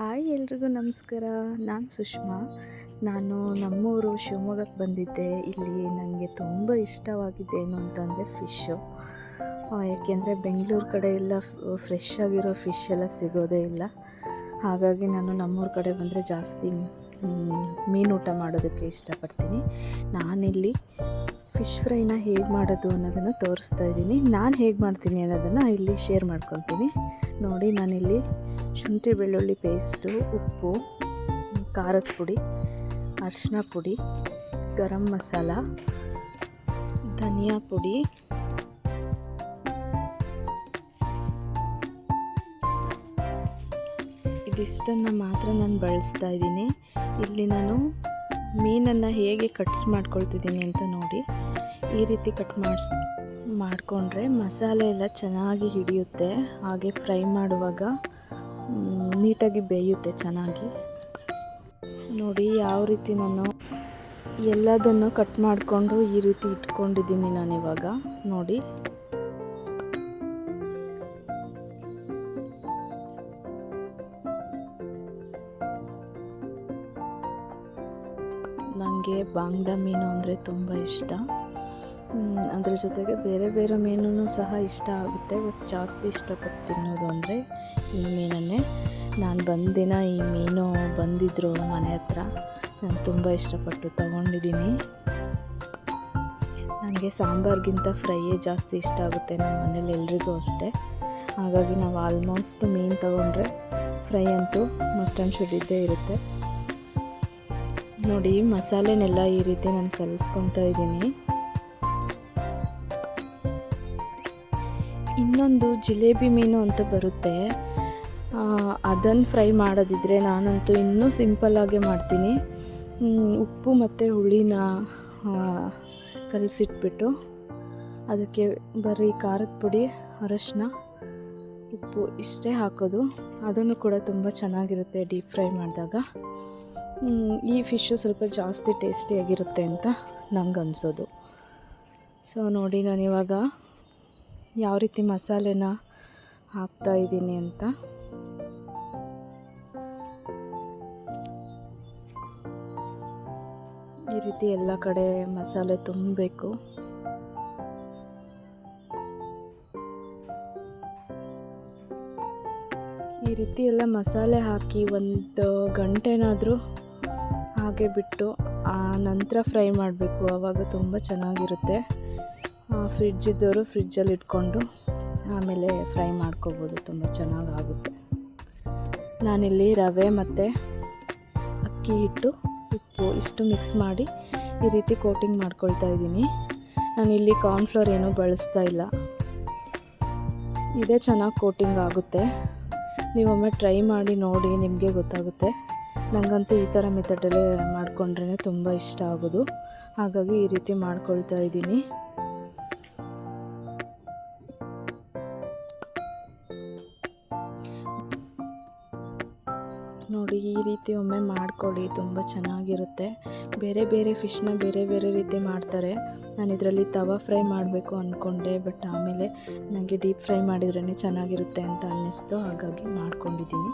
Hi ಎಲ್ರಿಗೂ ನಮಸ್ಕಾರ. ನಾನು ಸುಷ್ಮಾ. ನಾನು ನಮ್ಮೂರು ಶಿವಮೊಗ್ಗಕ್ಕೆ ಬಂದಿದ್ದೆ. ಇಲ್ಲಿ ನನಗೆ ತುಂಬ ಇಷ್ಟವಾಗಿದ್ದೆ ಏನು ಅಂತಂದರೆ ಫಿಶ್ಶು ಯಾಕೆಂದರೆ ಬೆಂಗಳೂರು ಕಡೆ ಎಲ್ಲ ಫ್ರೆಶ್ ಆಗಿರೋ ಫಿಶ್ ಎಲ್ಲ ಸಿಗೋದೇ ಇಲ್ಲ. ಹಾಗಾಗಿ ನಾನು ನಮ್ಮೂರ ಕಡೆ ಬಂದರೆ ಜಾಸ್ತಿ ಮೀನು ಊಟ ಮಾಡೋದಕ್ಕೆ ಇಷ್ಟಪಡ್ತೀನಿ. ನಾನಿಲ್ಲಿ ಫಿಶ್ ಫ್ರೈನ ಹೇಗೆ ಮಾಡೋದು ಅನ್ನೋದನ್ನು ತೋರಿಸ್ತಾ ಇದ್ದೀನಿ. ನಾನು ಹೇಗೆ ಮಾಡ್ತೀನಿ ಅನ್ನೋದನ್ನು ಇಲ್ಲಿ ಶೇರ್ ಮಾಡ್ಕೊತೀನಿ. ನೋಡಿ, ನಾನಿಲ್ಲಿ ಶುಂಠಿ ಬೆಳ್ಳುಳ್ಳಿ ಪೇಸ್ಟು ಉಪ್ಪು, ಖಾರದ ಪುಡಿ ಅರಿಶಿನ ಪುಡಿ, ಗರಂ ಮಸಾಲ, ಧನಿಯಾ ಪುಡಿ, ಇದಿಷ್ಟನ್ನು ಮಾತ್ರ ನಾನು ಬಳಸ್ತಾ ಇದ್ದೀನಿ. ಇಲ್ಲಿ ನಾನು ಮೀನನ್ನು ಹೇಗೆ ಕಟ್ಸ್ ಮಾಡ್ಕೊಳ್ತಿದ್ದೀನಿ ಅಂತ ನೋಡಿ ಈ ರೀತಿ ಕಟ್ ಮಾಡಿಸ್ ಮಾಡಿಕೊಂಡ್ರೆ ಮಸಾಲೆ ಎಲ್ಲ ಚೆನ್ನಾಗಿ ಹಿಡಿಯುತ್ತೆ. ಹಾಗೆ ಫ್ರೈ ಮಾಡುವಾಗ ನೀಟಾಗಿ ಬೇಯುತ್ತೆ ಚೆನ್ನಾಗಿ. ನೋಡಿ ಯಾವ ರೀತಿ ನಾನು ಎಲ್ಲದನ್ನು ಕಟ್ ಮಾಡಿಕೊಂಡು ಈ ರೀತಿ ಇಟ್ಕೊಂಡಿದ್ದೀನಿ ನಾನಿವಾಗ. ನೋಡಿ ನನಗೆ ಬಾಂಗ್ಡಾ ಮೀನು ಅಂದರೆ ತುಂಬ ಇಷ್ಟ. ಅದರ ಜೊತೆಗೆ ಬೇರೆ ಬೇರೆ ಮೀನೂ ಸಹ ಇಷ್ಟ ಆಗುತ್ತೆ, ಬಟ್ ಜಾಸ್ತಿ ಇಷ್ಟಪಟ್ಟು ತಿನ್ನೋದು ಅಂದರೆ ಈ ಮೀನನ್ನೇ. ನಾನು ಬಂದಿನ ಈ ಮೀನು ಬಂದಿದ್ದರು ಮನೆ ಹತ್ರ, ನಾನು ತುಂಬ ಇಷ್ಟಪಟ್ಟು ತಗೊಂಡಿದ್ದೀನಿ ನನಗೆ ಸಾಂಬಾರ್ಗಿಂತ ಫ್ರೈಯೇ ಜಾಸ್ತಿ ಇಷ್ಟ ಆಗುತ್ತೆ ನಮ್ಮ ಮನೇಲಿ ಎಲ್ರಿಗೂ ಅಷ್ಟೇ. ಹಾಗಾಗಿ ನಾವು ಆಲ್ಮೋಸ್ಟ್ ಮೀನು ತಗೊಂಡ್ರೆ ಫ್ರೈ ಅಂತೂ ಮಸ್ಟ್ ಆ್ಯಂಡ್ ಶುಡ್ ಇದ್ದೇ ಇರುತ್ತೆ. ನೋಡಿ, ಮಸಾಲೆನೆಲ್ಲ ಈ ರೀತಿ ನಾನು ಕಲಿಸ್ಕೊತಾ ಇದ್ದೀನಿ. ಇನ್ನೊಂದು ಜಿಲೇಬಿ ಮೀನು ಅಂತ ಬರುತ್ತೆ. ಅದನ್ನು ಫ್ರೈ ಮಾಡೋದಿದ್ರೆ ನಾನಂತೂ ಇನ್ನೂ ಸಿಂಪಲ್ಲಾಗೆ ಮಾಡ್ತೀನಿ. ಉಪ್ಪು ಮತ್ತು ಹುಳಿನ ಕಲಸಿಟ್ಬಿಟ್ಟು ಅದಕ್ಕೆ ಬರೀ ಖಾರದ ಪುಡಿ, ಅರಶಿನ, ಉಪ್ಪು ಇಷ್ಟೇ ಹಾಕೋದು. ಅದನ್ನು ಕೂಡ ತುಂಬ ಚೆನ್ನಾಗಿರುತ್ತೆ ಡೀಪ್ ಫ್ರೈ ಮಾಡಿದಾಗ. ಈ ಫಿಶ್ಶು ಸ್ವಲ್ಪ ಜಾಸ್ತಿ ಟೇಸ್ಟಿಯಾಗಿರುತ್ತೆ ಅಂತ ನಂಗೆ ಅನಿಸೋದು. ಸೊ ನೋಡಿ ನಾನಿವಾಗ ಯಾವ ರೀತಿ ಮಸಾಲೆನ ಹಾಕ್ತಾ ಇದ್ದೀನಿ ಅಂತ. ಈ ರೀತಿ ಎಲ್ಲ ಕಡೆ ಮಸಾಲೆ ತುಂಬಬೇಕು. ಈ ರೀತಿ ಎಲ್ಲ ಮಸಾಲೆ ಹಾಕಿ ಒಂದು ಗಂಟೆನಾದರೂ ಹಾಗೆ ಬಿಟ್ಟು ಆ ನಂತರ ಫ್ರೈ ಮಾಡಬೇಕು. ಆವಾಗ ತುಂಬ ಚೆನ್ನಾಗಿರುತ್ತೆ. ಫ್ರಿಡ್ಜ್ ಇದ್ದವರು ಫ್ರಿಡ್ಜಲ್ಲಿ ಇಟ್ಕೊಂಡು ಆಮೇಲೆ ಫ್ರೈ ಮಾಡ್ಕೋಬೋದು. ತುಂಬ ಚೆನ್ನಾಗಾಗುತ್ತೆ. ನಾನಿಲ್ಲಿ ರವೆ ಮತ್ತು ಅಕ್ಕಿ ಹಿಟ್ಟು, ಉಪ್ಪು ಇಷ್ಟು ಮಿಕ್ಸ್ ಮಾಡಿ ಈ ರೀತಿ ಕೋಟಿಂಗ್ ಮಾಡ್ಕೊಳ್ತಾ ಇದ್ದೀನಿ. ನಾನಿಲ್ಲಿ ಕಾರ್ನ್ಫ್ಲೋರ್ ಏನೂ ಬಳಸ್ತಾ ಇಲ್ಲ. ಇದೇ ಚೆನ್ನಾಗಿ ಕೋಟಿಂಗ್ ಆಗುತ್ತೆ. ನೀವೊಮ್ಮೆ ಟ್ರೈ ಮಾಡಿ ನೋಡಿ, ನಿಮಗೆ ಗೊತ್ತಾಗುತ್ತೆ. ನನಗಂತೂ ಈ ಥರ ಮೆಥಡಲ್ಲೇ ಮಾಡಿಕೊಂಡ್ರೇ ತುಂಬ ಇಷ್ಟ ಆಗೋದು. ಹಾಗಾಗಿ ಈ ರೀತಿ ಮಾಡ್ಕೊಳ್ತಾ ಇದ್ದೀನಿ. ನೋಡಿ, ಈ ರೀತಿ ಒಮ್ಮೆ ಮಾಡ್ಕೊಳ್ಳಿ, ತುಂಬ ಚೆನ್ನಾಗಿರುತ್ತೆ. ಬೇರೆ ಬೇರೆ ಫಿಶ್ನ ಬೇರೆ ಬೇರೆ ರೀತಿ ಮಾಡ್ತಾರೆ. ನಾನು ಇದರಲ್ಲಿ ತವಾ ಫ್ರೈ ಮಾಡಬೇಕು ಅಂದ್ಕೊಂಡೆ ಬಟ್ ಆಮೇಲೆ ನನಗೆ ಡೀಪ್ ಫ್ರೈ ಮಾಡಿದ್ರೇ ಚೆನ್ನಾಗಿರುತ್ತೆ ಅಂತ ಅನ್ನಿಸ್ತು, ಹಾಗಾಗಿ ಮಾಡ್ಕೊಂಡಿದ್ದೀನಿ.